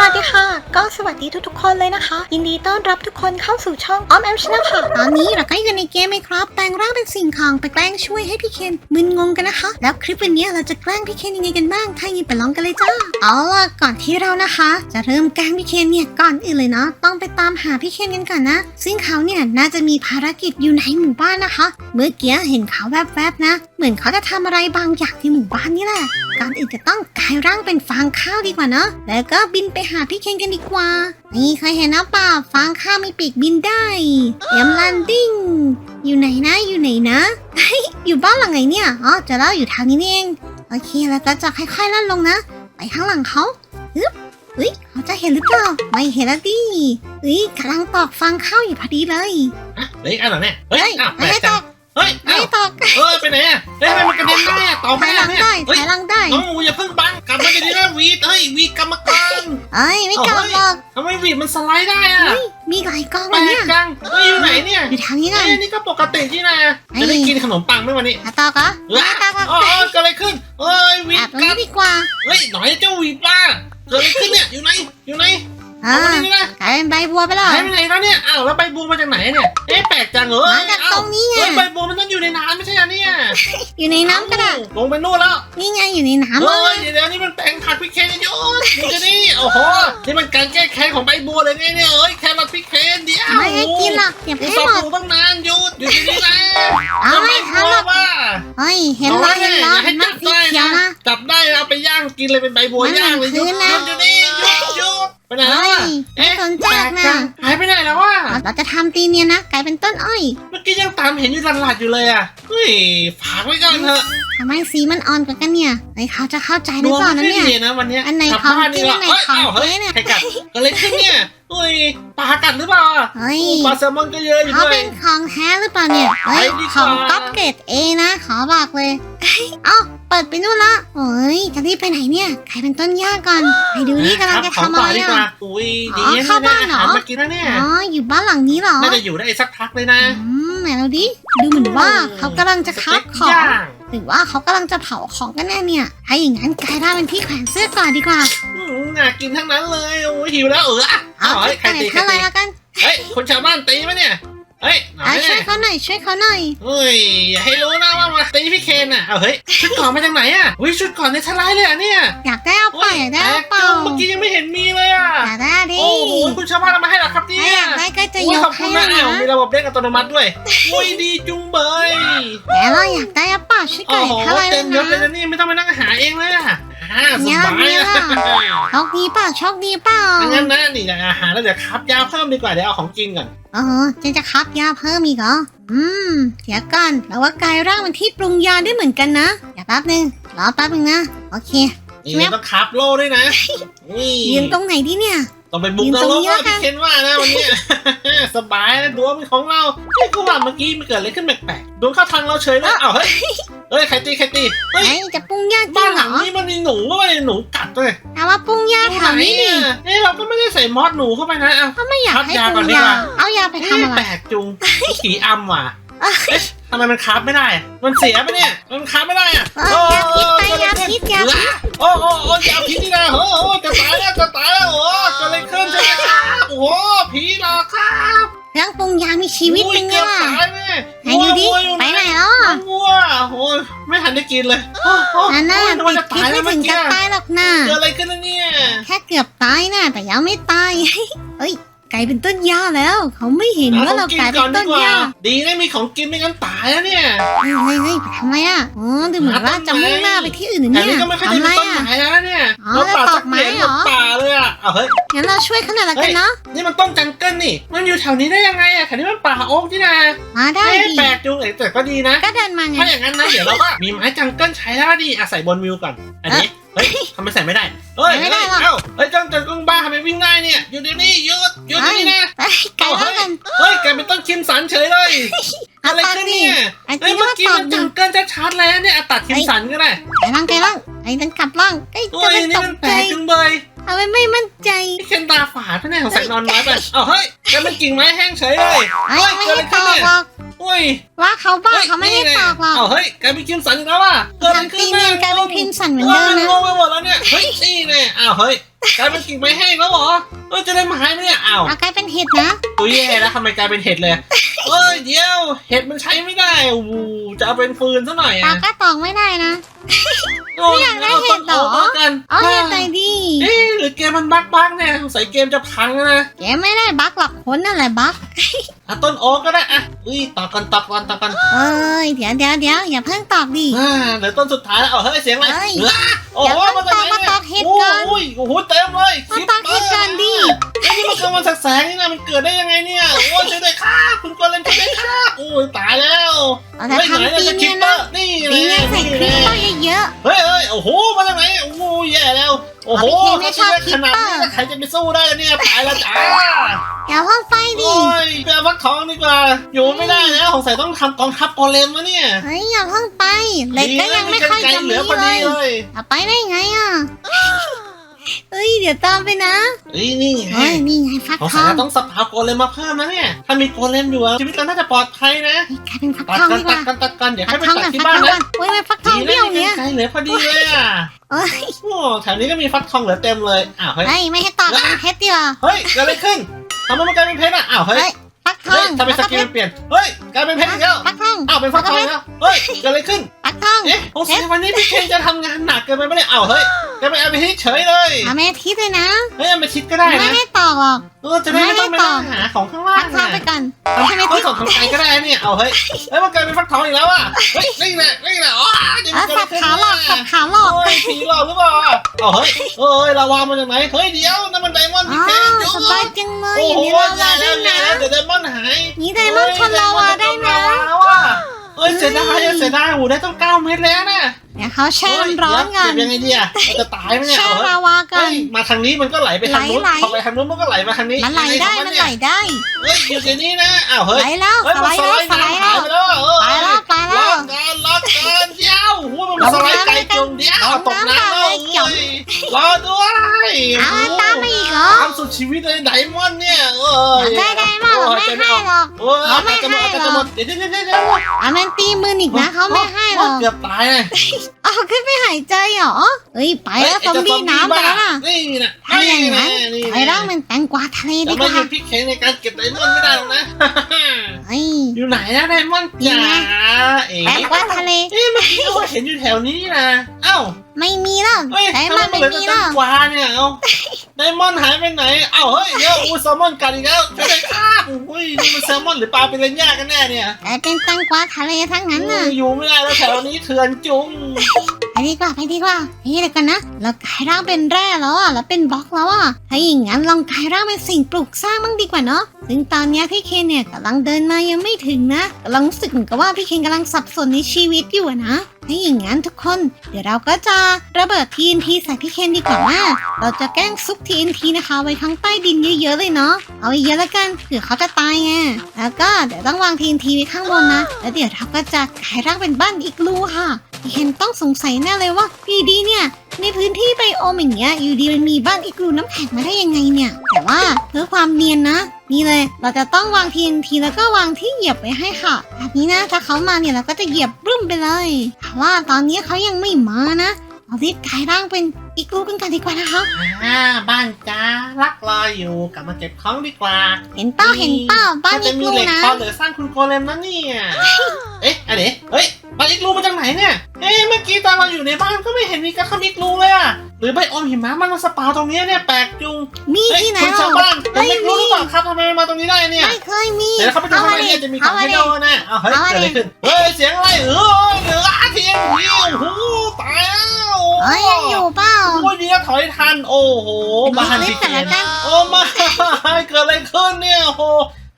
สวัสดีค่ะ ก็สวัสดีทุกๆ คนเลยนะคะ ยินดีต้อนรับทุกคนเข้าสู่ช่องออมแอมชนะค่ะ ตอนนี้เราก็อยู่ในเกมไหมครับ แปลงร่างเป็นสิ่งของไปแกล้งช่วยให้พี่เคนมึนงงกันนะคะ แล้วคลิปวันนี้เราจะแกล้งพี่เคนยังไงกันบ้าง ถ้ายินไปลองกันเลยจ้า เอาล่ะก่อนที่เรานะคะ จะเริ่มแกล้งพี่เคนเนี่ยก่อนอื่นเลยเนาะต้องไปตามหาพี่เคนกันก่อนนะ ซึ่งเขาเนี่ยน่าจะมีภารกิจอยู่ในหมู่บ้านนะคะ เมื่อกี้เห็นเขาแวบๆนะ เหมือนเขาจะทำอะไรบางอย่างที่หมู่บ้านนี่แหละ ก่อนอื่นจะต้องกลายร่างเป็นฟางข้าวดีกว่าเนอะแล้วก็บินไปหาพี่เคนกันดีกว่า นี่เคยเห็นนะเปล่าฟางข้าวมีปีกบินได้เตรียมแลนดิ้งอยู่ไหนนะอยู่ไหนนะเฮ้ยอยู่บ้านหลังไหนเนี่ยอ๋อเจะเล่าอยู่ทางนี้นี่เองโอเคแล้วก็จะค่อยๆล่อนลงนะ ไปข้างหลังเขาฮึบเฮ้ยเขาจะเห็นหรือเปล่าไม่เห็นแล้วดิเฮ้ยกำลังตอกฟางข้าวอยู่พอดีเลยอะเหลืออีกอันเหรอเนี่ยเฮ้ยอ้าวแปไม่ลกให้ตจัองก เฮ้ยไม่อ้าวให้ตอกเฮ้ยไปไหนอะเฮ้ยทำไมมันกระเด็นได้อะต่อถไม่อยหได้ลังเนี่ยได้ถเฮ้ยอยหลังได้น้องหมูอย่าเพิ่งบังกลับมาดีๆนะวีดเฮ้ยวีดกรรมการเอ้ยไม่กลับหรอกทำไมวีดมันสไลด์ได้อะเฮ้ยมีหลายกล้องแปเลลยกเนี่ยจังเฮ้ยอยู่ไหนเนี่ยอยู่ทางนี้ไงเอ้ยนี่ก็ปกติที่นะจะได้กินขนมปังไหมวันนี้อะตอกเหรอเอ้ยไม่ตอกหรอกอ๋ออ๋อเกิดอะไรขึ้นเฮ้ยวีแอดบตรงกันี้ดดีกว่าเฮ้ยหน่อยเจ้าวีดป้าเกิดอะไรขึ้นเนี่ยอยู่ไหนอยู่ไหนอ่า เอามานี่นะกลายเป็นใบบัวไปแล้วหายไปไหนแล้วเนี่ยอ้าวแล้วใบบัวมาจากไหนเนี่ย เอ๊ะแปลกจังเหรอมาจากตรงนี้ไงเฮ้ยใบบัวมันต้องอยู่ในน้ำไม่ใช่เหรอเนี่ยอยู่ในน้ำก็ได้ลงไปนู่นแล้วนี่ไงอยู่ในน้ำเฮ้เลยยเดี๋ยวนี่มันแปลงผักพริกเคนโยนดูจะนี่โอ้โหนี่มันการแก้แค้นของใบบัวเลยเนี่ยเนี่ยเอ้ยแครอทพริกเคนเดี๋ยวไม่ให้กินหรอกเก็บอุตให้ส่าหมห์ปดลูกตั้งนานหยุดหยุดที่นี่นะเอาทำไมไม่กทันลัหรวอกว่า เฮ้ยเห็นแล้วเห็นแล้วอย่าให้มันจับสีได้เขียวนะนะ จับได้เอาไปย่างกินเลยเป็นใบบัวมันย่างเลยหยุดคืนหนะยุดอยู่นี่หยุดหยุด ไปไหนแล้วเฮ้อะยไม่เอ๊ะสนใจหรอกนะจังหายไปไหนแล้ววะเราจะทำตีเนียนนะกลายเป็นต้นอ้อยเมื่อกี้ยังตามเห็นอยู่หลัดๆอยู่เลยอะเฮ้ยฝากไว้ก่อนเถอะทำไมสีมันอ่อนกว่ากันเนี่ยเฮ้ยเขาจะเข้าใจหดรือวงเปล่าไม่นะค่อยเนี่ย ดีนะวันเนี้ยอันไหนกลับของบ้านจริดีงกว่าอันไหนเอ้ยของอ้าวเฮ้ยเก๊เนี่ย ใครกัดเกิดอะไรขึ้นเนี่ยเฮ้ยปลากัดหรือเปล่าอะเฮ้ย ปลาแซลมอนก็เยอะอยู่เขาด้วเป็ยนของแท้หรือเปล่าเนี่ยเฮ้ยไปดีกว่า ของก๊อปเกรดเอนะ ขอบอกเลย เอ้ยเอ้าเปิดไปนู่นละโอ้ยจะรีบไปไหนเนี่ยใครเป็นต้นหญ้าก่อนไปดูนี่กำลังจะของทำอะต่อไรดีกว่าอะ อุ้ยอ๋ดีอเนี่ยเข้าบ้านเหรออาหารมากินแล้วเนี่ย อ๋ออยู่บ้านหลังนี้เหรอ น่าจะอยู่ได้สักพักเลยนะ อืมไหนเราดิ ดูเหมือนว่าเขากำลังจะคับของย่างหรือว่าเขากำลังจะเผาของกันแน่เนี่ย ถ้าอย่างนั้นกลายร่างเป็นที่แขวนเสื้อก่อนดีกว่าอืมน่ากินทั้งนั้นเลยโอ้ยหิวแล้วเอออะเอาเอาชุเฮ้ดยใครแต่งตีใครเท่าไหรตีแล้วกัน เฮ้ยคนชาวบ้านตีไหมเนี่ย เฮ้ยหน่อเอายช่วยเขาหน่อยช่วยเขาหน่อยเฮ้ยอย่าให้รู้นะ ว่ามาตีพี่เคนอะเอาเฮ้ยชุดก่อนมาจากไหนอะอุ้ยชุดก่อนในทลายเลยอะเนี่ยอยากได้เอาเปล่าอยากได้แปลเอากเปล่าจังเมื่อกี้ยังไม่เห็นมีเลยอะอยากได้ดิโอ้โหคุณชาวบ้านเอามาให้เหรอครับเนี่ถ้ายอยากได้ก็จะโอ้ยยกขอบคุให้ณนะนะอ้าวมีระบบเด้งอัตโนมัติด้วยโอ้ยดีจุงเบยแต่เราอยากได้เอาเปล่าช่วยโอ้ก่อนโหเท่าไหรเต็แล้วมยศเลยนะนะนี่ไม่ต้องไปนั่งหาเองเลยอะ อ่าสเนี่ยบายเนี่ยอะโชคดีเปล่าโชคดีเปล่างั้นนะนี่เดี๋ยวอาหารแล้วเดี๋ยวครับยาเพิ่มดีกว่าเดี๋ยวเอาของกินก่อนเออจะจะคับยาเพิ่มอีกเหรออืมเดี๋ยวก่อนแล้วว่ากลายร่างเป็นที่ปรุงยาได้เหมือนกันนะอย่าแป๊บนึงรอแป๊บนึงนะโอเคนี่ใช่ไหมต้องครับโล่ด้วยนะนี่ยืนตรงไหนดีเนี่ย ต้องไปบุกยืนนตรงรกนี้ว่าละกันพี่เคนว่านะวันเนี้ยสบายนะดวงเป็นของเราเฮ้ยกูว่าเมื่อกี้มันเกิดอะไรขึ้นแปลกๆดวงเข้าทางเราเฉยเลยอ้าวเฮ้ยเฮ้ยใครตีใครตีเฮ้ยไอ้จะปรุงยาจริบ้างนเหหรลัองนี้มันมีหนูว่ามันมีหนูกัดเลยถามว่าปรุงยาแถวนี้ดิเอ้ยเราก็ไม่ได้ใส่มอสหนูเข้าไปนะอ้าวเขาไม่อยากคับให้ยาปก่รุอนงดียากว่าเอายาไปทำอะไรแปลกจุงผีอำว่ะ เอ๊ะทำไมมันคราฟไม่ได้ มันเสียไปะเนี่ย มันคราฟไม่ได้อะเออยาพิษไปยาพิษยาพิษโอ้โอ้โอ้ยาพิษนี่นะโอ้โหจะตายแล้วจะตายแล้วโอ้เกิดอะไรขึ้นใช่ไหมครับโอ้โหผีหลอกครับเครื่องปรุงยามีชีวิตอุ้เป็ยนไงเกือบล่ะตายแม่ไหนดูดิวัวอยู่ไปไหนแล้วอะวัวโอ้ยไม่ทันได้กินเลยโอ้โหนั่นน่ะนึกว่าติดจะพิตาษยแล้ไม่วเมื่ถึองกี้กับตายหรอกนะเกิดอะไรขึ้นนะเนี่ยแค่เกือบตายนะแต่ยังไม่ตายเฮ้ย กลายเป็นต้นหญ้าแล้ว เขาไม่เห็นว่าเรากลายเป็นต้นหญ้าดีนะมีของกินไม่งั้นตายแล้วเนี่ยเฮ้ยเฮ้ยเฮ้ยไปทำไรอะอ๋อดูเหมือนว่าจะมุ่งหน้าไปที่อื่นนะแต่เนี่ยนี่ก็ไม่ค่อยทำจะไรมีต้นอะไม้แล้วเนี่ยอ๋อเราป่าแล้วตสัอกกเหรียญไม้หเหมรอดป่าเลยอะเอาเฮ้ยงั้นเราช่วยขนาดละกันเนาะนี่มันต้นจังเกิลนี่ มันอยู่แถวนี้ได้ยังไงอะแถวนี้มันป่าโอ๊กนี่นะมาได้เอ๊ะดิแปลกจุงเอ๋แต่ก็ดีนะ ก็เดินมาไงถ้าอย่างนั้นนะเดี๋ยวเราก็มีไม้จังเกิลใช้แล้วดิอะใส่บนวิวก่อนอันนี้ เฮ้ยทำไมใส่ไม่ได้ เฮ้ย ไม่ได้หรอก เอ้าเฮ้ยจังจังกึ้งบ้าทำไมวิ่งได้เนี่ย อยู่เดี๋ยวนี้หยุดหยุดเดี๋ยวนี้นะ ไปไกลแล้วกันเฮ้ย แกเป็นต้นคิมสันเฉยเลย เอาอะไรตอนขึ้นนี้เนี่ยไอ้เฮ้ยที่เมื่อว่ากี้ตอมับนดิจังเกิลชัดๆเลยนะเนี่ยอะตัดคิมสันก็ได้ไอ้ล่างไกลล่างไอ้นั่นกลับล่างไอ้โอ้จะยไม่นี่ตมันกแปลใจกจังเบย เอาไว้ไม่มั่นใจพี่เคนตาฝาดพะเนี่ยของใส่นอนน้อยไปเอ้าเฮ้ยแกเป็นกิ่งไม้แห้งเฉยเลยไอ้เฮ้ยไม่เกิดให้อะไรตขึ้นอกเนี่ยหรอกอุ้ยว่าเขาบ้าฮ้ยเขาไม่ได้นี่ตอกหรอกเอ้าเฮ้ยแกเป็นคิมสันอีกแล้วอะเกิดอะไรทำขึ้ตีนเนียนกลายเป็นพิมพ์สันเหมือนเดิมมันนะ งงไปหมดแล้วเนี่ยเฮ้ยนี่แน่อ้าวเฮ้ย กลายเป็นกิ่งไม้แห้งแล้วเหรอเออจะได้ไม้ไหมเนี่ยอ้าวเรากลายเป็นเห็ดนะตัวแย่แล้วทำไมกลายเป็นเห็ดเลยเอ้ยเดี๋ยวเห็ดมันใช้ไม่ได้โอ้โหจะเอาเป็นฟืนซะหน่อยเราอะก็ตอกไม่ได้นะโอ้ยไม่อยากได้เห็ดเหรอาต้นโกแล้วกันเอาเห็ดใจดีเอ๊ะหรือเกมมันบั๊กบั๊กเนี่ยสงสัยเกมจะพังแล้วนะ แกไม่ได้บักหรอกคนนั่นแหละบัก อะต้นโอ๊กก็ได้อะอุ้ยต่อกันต่อกันต่อกันเอ้ยเดี๋ยวเดี๋ยวเดี๋ยวอย่าเพิ่งตอกดิ อ่าเดี๋ยวต้นสุดท้ายแล้วเอาเฮ้ยเสียงอะไรเฮ้ยว้าโอ้เดี๋ยวโหต้มานจากไหนมาตอกเห็ดก่อน โอ้ยโอ้โหเต็มเลยมาตอกเห็ดก่อนดิไอ้นี่มันกลางวันแสกๆนี่นะมันเกิดได้ยังไงเนี่ยโอ้ยช่วยด้วยครับคุณกวางเล่นช่วยด้วยครับโอ้ยตายแล้วเราจะฮ้ยไหทำปีจะเนี้ยคิปปอนะร์นี่ปีเนี้ยใส่คลิปเปอร์เยอะเฮ้ยเฮ้ยโอ้โหมาจากไหนโอ้โหแย่แล้ว โอ้โหเอาไปเทไม่ชอบขนาดนี้คิปเปอร์ใครจะไปสู้ได้เนี่ยตายแล้วจ้าๆอย่าเพิ่งไปดิโอ้ยไปเอาฟักทองดีกว่า อยู่ไม่ได้แล้วสงสัยต้องทำกองทัพโกเลมวะเนี่ยเฮ้ยอย่าเพิ่งไปเหล็กก็ยังไม่ค่อยดีนจะเหลืมีอพอเลดียเลยจะไปได้ไงอะเอ้ยเดี๋ยวตามไปนะเฮ้ยนี่ไงเฮ้ยนี่ไงฟักสงทสัยองจะต้องสับเาโกเลมมาเพิ่มนะเนี่ย ถ้ามีโกเลมอยู่อะชีวิตเราน่าจะปลอดภัยนะเฮ้ยกลายเป็นฟักตัดทองกันดีกตัดว่ากันตัดกันเดี๋ยวฟัให้กไปทองตัดก่อนที่ฟักบ้านทองก่อนะนโอ้ยมันฟักทองดีเบี้ยวนะเนี้ยไกลเหลือพอดีเลยอะ โอ้ยโอ้แถวนี้ก็มีฟักทองเหลือเต็มเลย อ้าวเฮ้ย เฮ้ยไม่ให้ตอบเป็นเพชรดีกว่าเฮ้ยเกิดอะไรขึ้นทำไมมันกลายเป็นเพชรอะ อ้าวเฮ้ย ฟักทอเฮ้ยงทำไมสกิลมันเปลี่ยน เฮ้ยกลายเป็นเพชรอีกแล้ว ฟักทองอ้าวเป็นฟักทองแล้ว เฮ้ยเกิดอะไรขึ้น ฟักทอง เอ๊ะสงสัยวันนี้พี่เคนจะทำงานหนักเกินไปไหมเนี่ยอ้าวเฮ้ย แกไปเอาไปที่เฉยเลยทำแม่ทิศเลยนะ เฮ้ยเอาไปชิดก็ได้ไม่นะให้ตอบหรอก เออจะได้ไม่ต้องไปนั่งหาของข้างล่าฟังกทองไปนะก่อนเอาให้ไม่เฮ้ทิยศส่งทางไกลก็ได้เนี่ยเอาเฮ้ยเฮ้ยมันกลายเป็นฟักทองอีกแล้วอะเฮ้ยนี่แหละนี่แหละอ๋อนี่เอมันอเกิดสัอะบไรขึ้นขาหลอกสับขาหลอกโอ้ยผีหลอกหรือเปล่าเอาเฮ้ยเอ้ยลาวามาจากไหนเฮ้ยเดี๋ยวนั่นมันไดมอนด์อ๋พี่อเคนดูสบายจังเลยโอ้อย่างโหนี้เราแย่ได้แล้วแย่นะแล้วเดี๋ยวไดมอนด์หายนี่ไดมอนด์ชนลาวาได้นะ เฮ้ยไดมอนด์ชนลาวา เฮ้ยเสียดายอะเสียดายโอ้โหได้ต้องเก้าเม็ดแล้วนะเดี๋ยวเขาแช่เฮ้ยร้อนก่อนเก็บยังไงดีอะเราจะตายไหมเนี่ยแช่เอาเฮ้ยลาวาก่อเฮ้นยมาทางนี้มันก็ไหลไปทางนู้นไหลๆ พอไปทางนู้นมันก็ไหลมาทางนี้มันไหลได้ยังงของมันเยไหลได้เฮ้ยอยู่ในนี้นะอ้าวเฮ้ยไหลแล้วเฮ้ยสไลมันด์สแล้วไลด์สไลด์น้ำแล้วหายไปแล้วเออไปแล้วไปแล้วรอก่อนรอก่อนเดี๋ยว โอ้โหมันสไลด์ไกลจงเดียวลงตกน้ำน้ำแล้วเลยจมเฮ้ยรอด้วยอ้าวตามมาอีกเหรอตามสุดชีวิตเลยไดมอนด์เนี่ยเอออยากได้ไดมอนด์เหรอไม่ให้หรอกโอ้ยเขาไม่จะหมดให้หรอกจะหมดเดี๋ยวเดี๋ยวเดี๋ยวเดี๋ยวอะมันตีมืออีกนะเขาไม่ให้หรอกเกือบตายเลยเอาขึ้นไปหายใจเหรอเอ้ยไปแล้วซอมบี้น้ำไปแล้วน่ะนี่นะถ้าอย่างนั้นนี่ไปร่างเป็นแตงกวาทะเลดีจะกไม่ว่าหยุดพี่เคนในการเก็บไดมอนด์ไม่ได้หรอกนะเฮ้ยอยู่ไหนนะไดมอนด์จ๋าเอ๋แตงกวาทะเลเอ๊ะเมื่อกี้เราเห็นอยู่แถวนี้นะเอ้าไม่มีแล้วเฮ้ยไดทำมไมอนด์มันไม่เหลือมีแต่แล้วแตงกวาเนี่ยเอ้าไดมอนด์หายไปไหน เอ้าเฮ้ยเดี๋ยวอูแซลมอนกัดอีกแล้วช่วยด้วยครับอุ้ยนี่มันแซลมอนหรือปลาเป็นเรนย่ากันแน่เนี่ยแต่เป็นแตงกวาทะเลทั้งนั้นน่ะอุ้ยอยู่ไม่ได้แล้วแถวนี้เถื่อนจุงไปดีกว่าไปดีกว่าเฮ้ยเดี๋ยวกันนะเรากลายร่างเป็นแร่แล้วอะแล้วเป็นบล็อกแล้วอะถ้าอย่างนั้นลองกลายร่างเป็นสิ่งปลูกสร้างบ้างดีกว่าเนาะซึ่งตอนเนี้ยพี่เคนเนี่ยกำลังเดินมายังไม่ถึงนะกำลังรู้สึกเหมือนกับว่าพี่เคนกำลังสับสนในชีวิตอยู่อะนะ ถ้าอย่างนั้นทุกคน เดี๋ยวเราก็จะระเบิด TNT ใส่พี่เคนดีกว่านะเราจะแกล้งซุก TNT นะคะ ไว้ข้างใต้ดินเยอะๆเลยเนาะเอาไว้เยอะแล้วกันเผื่อเขาจะตายไงแล้วก็เดี๋ยวต้องวาง TNT ไว้ข้างบนนะ แล้วเดี๋ยวเราก็จะกลายร่างเป็นบ้านอีกลูค่ะ เคนต้องสงสัยแน่เลยว่าอยู่ดีเนี่ย ในพื้นที่ไบโอมอย่างเงี้ยอยู่ดีมันมีบ้านอีกรูน้ำแข็งมาได้ยังไงเนี่ย แต่ว่าเพื่อความเนียนนะ นี่เลย เราจะต้องวางทีนทีแล้วก็วางที่เหยียบไว้ให้ค่ะแบบนี้นะถ้าเขามาเนี่ยเราก็จะเหยียบรุ่มไปเลยแต่ว่าตอนนี้เขายังไม่มานะเรารีบกลายร่างเป็น อีกรูกันกันดีกว่านะคะ อ่าบ้านจ้ารักรออยู่กลับมาเก็บของดีกว่าเห็นเป้าเห็นเป้าบ้านจะอีกมีรูเหล็กนะพอเหลือสร้างคุณโกเลมนะเนี่ยเอ๊ะอันนี้เฮ้ยบ้านอีกรูมาจากไหนเนี่ยเอ๊ะเมื่อกี้ตอนเราอยู่ในบ้านก็ไม่เห็นมีกระทำอีกรูเลยอะหรือใบอมหิมะมันมาสปาวตรงเนี้ยเนี่ยแปลกจุงมีเฮ้ยที่ไหนคุณหรชาอวบ้านเห็นไม่ไม่รู้หมีรือเปล่าครับทำไมมันมาตรงนี้ได้เนี่ย ไม่เคยมีเดี๋ยวเขาไปดูข้างในเนี่ยจะมีของให้ดูนะเอาเฮ้ยเกิดอะไรขึ้นเฮ้ยเสียงอะไรเออเหนืออาเทียนวิวโอ้โหตายแล้ว เอ้ยยังอยู่เปล่า โอ้ยดีนะถอยทัน โอ้โหเป็นบ้านคลิพี่ปเกกันแล้วนกันโอ้มาเกิดอะไรขึ้นเนี่ยโอ้โห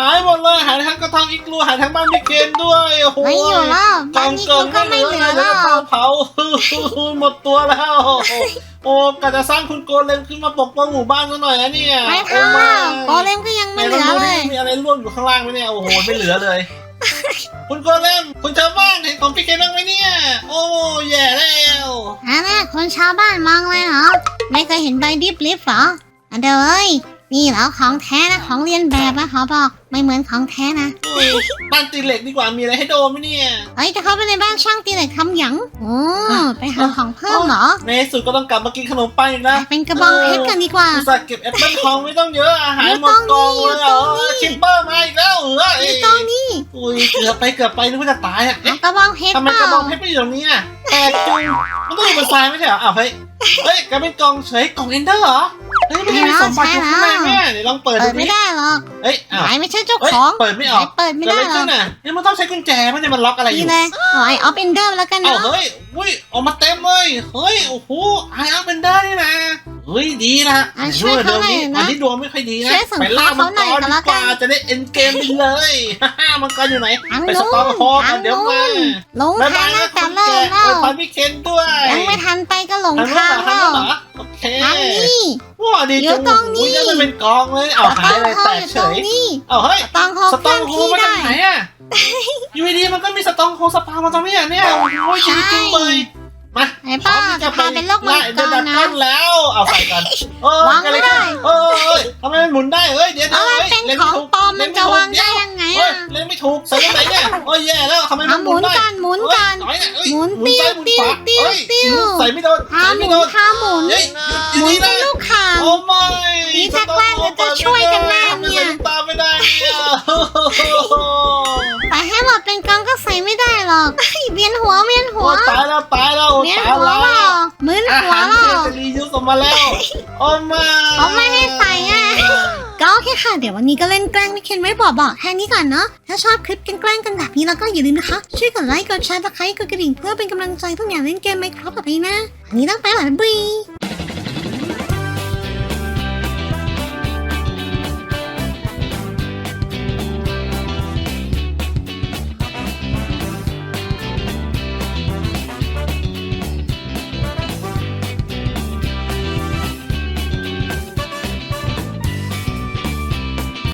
หายหมดเลย หายทั้งกระทงอีกลัวหายทั้งบ้านพี่เกนด้วยโอ้โหไม่อยู่แล้วกบ้าอนงอีกเกิรูนก็ไม่ไม่เหเหลืลืออเลแล้ยวเผาหมดตัวแล้ว โอ้กะจะสร้างคุณโกเลมขึ้นมาปกป้องหมู่บ้านซะหน่อยนะเนี่ยไม่โอ้ค่ะมาโกเลมก็ยังไหนไม่เหลองลือดูเลดิยมีอะไรร่วงอยู่ข้างล่างไหมเนี่ยโอ้โหไม่เหลือเลย คุณโกเลมคุณชาวบ้านเห็นของพี่เคนบ้างไหมเนี่ย โอ้แย่แล้วฮะแม่คนชาวบ้านมองเลยเหรอ ไม่เคยเห็นใบดิบลิฟเหรออันเดอเอ้ย นี่เหรอของแท้นะของเรียนแบบนะเขาบอกไม่เหมือนของแท้นะอุ้ยบ้านตีเหล็กดีกว่ามีอะไรให้โดนไหมเนี่ยเฮ้ยจะเข้าไปในบ้านช่างตีเหล็กทำหยังโอ้ไปหาของเพิ่มเหรอในที่สุดก็ต้องกลับมากินขนมปังอีกนะเป็นกระบองเพชรกันดีกว่าอุตส่าห์เก็บแอปเปิลทองไม่ต้องเยอะอาหารอยู่หมดกองเลยตรงนี้อยู่ตรงนี้คิปเปอร์มาอีกแล้วเอออยู่ตรงนี้อุ้ยเกือบไปเกือบไปนึกว่าจะตายอะเอาเอ๊ะกระบองเพชรทำไมเปกระล่าบองเพชรไม่อยู่ตรงนี้อะแปลกจังมันต้องอยู่บนทรายไม่ใช่เหรออ้าวเฮ้ย เฮ้ยกลายเป็นกล่องเฉยกล่องเอนเดอร์เหรอ เฮ้ยไม่ได้มีสมบัติอยู่ข้างในเนี่ยเดี๋ยวลองเปิดเปิดูดไม่ดิได้หรอกเฮ้ยอ้าวนายไม่ใช่เจ้าเฮ้ยของเปิดไม่ออกนายเปิดไม่เกิดได้อะไรหรอขึ้กนอะนี่มันต้องใช้กุญแจมันจะมันล็อกอะไรอนี่ยู่เลยเอาไอออฟเอนเดอร์แล้วกันเอ้านะเฮ้ยอุ้ยออกมาเต็มเลยเฮ้ยโอ้โหไออัพเป็นได้นี่นะ เฮ้ยดีนะอะช่วยเขาหน่อยวันะนี้ดวงไม่ค่อยดีนะช่วยส่งไปล่ามังกเขาหน่อยรก็ดีแล้วกกัว่านจะได้เอ็นเกมไปเลย ฮ่ามังกรอยู่ไหนทางไปสนู้ตอร์นโฮกัทานงเดี๋ยวนู้มานลงบ๊ายทาบางยแล้นะวแต่คุณเริ่แกมแล้โอ้วยพันพี่เคนด้วยยังไม่ทันไปก็หลงทางนู้นทางเหรอทางแล้นู้วนเหรอโอเคทางนี้ ว้าดีอยู่จังตรงนี้โอ้ยจะเป็นกองเลยเอาหายเลยแตกอยู่เฉตรงยนี้เอาเฮ้ย ตองโฮสเคตอลื่องนโฮที่มาจากได้ไหนอะอยู่ดีๆมันก็มีสตองโฮสปามาตรงนี้อะเนี่ยโอ้ยจริงๆเลย มาไอ้ป้าจะพาเป็นโรคมังกรไล่นะเดินแล้วเอาใส่กันเออวางไม่ได้เออเอ้ยทำไมมันหมุนได้เอ้ยเดี๋ยวเอาเดี๋ยวมันเป็นล่ของไถูกปลอมมันจะวางได้เยังไงเฮ้ยอะเล่นไม่ถูกใส่ตรงไหนเนี่ยโอ้ยแย่แล้วทำไมมัเอานหหมุมุนนได้กันหมุนเฮ้ยกันน้อยเนี่ยเอ้ยหมุนซ้ายหมุนขวาติ้วเฮ้ยติ้วใส่ไม่โดนท้าใส่หไม่มุโดนนท้าหมุนเฮ้ยหอยู่มุนนี่เป็นนะลูกข่างโอ้ไม่นี่จะแกล้งหรือจะช่วยกันแน่เนี่ยทำไมตามไม่ได้เนี่ยแต่ให้หมดเป็นกองก็ใส่ไม่ได้หรอกเฮ้ยเวียนหัวเวียนหัโอ้วตายแล้วตายแล้วเวียนตายหัวแล้เปล่าวมึน อาหัวหารเปล่าเทจะรียูสออกมาแล้วโอ้มาเขาไม่ให้ใส่อะก็โอเคค่ะ เดี๋ยววันนี้ก็เล่นแกล้งไม่เคนไว้บอกบอกแค่นี้ก่อนเนาะ ถ้าชอบคลิปแกล้งๆกันแบบนี้แล้วก็อย่าลืมนะคะ ช่วยกดไลค์ กดแชร์ตะไคร้กดกระดิ่งเพื่อเป็นกำลังใจทุกอย่างเล่นเกมไหมครับแบบนี้นะอันนี้ต้องไปแล้วบ๊ายบาย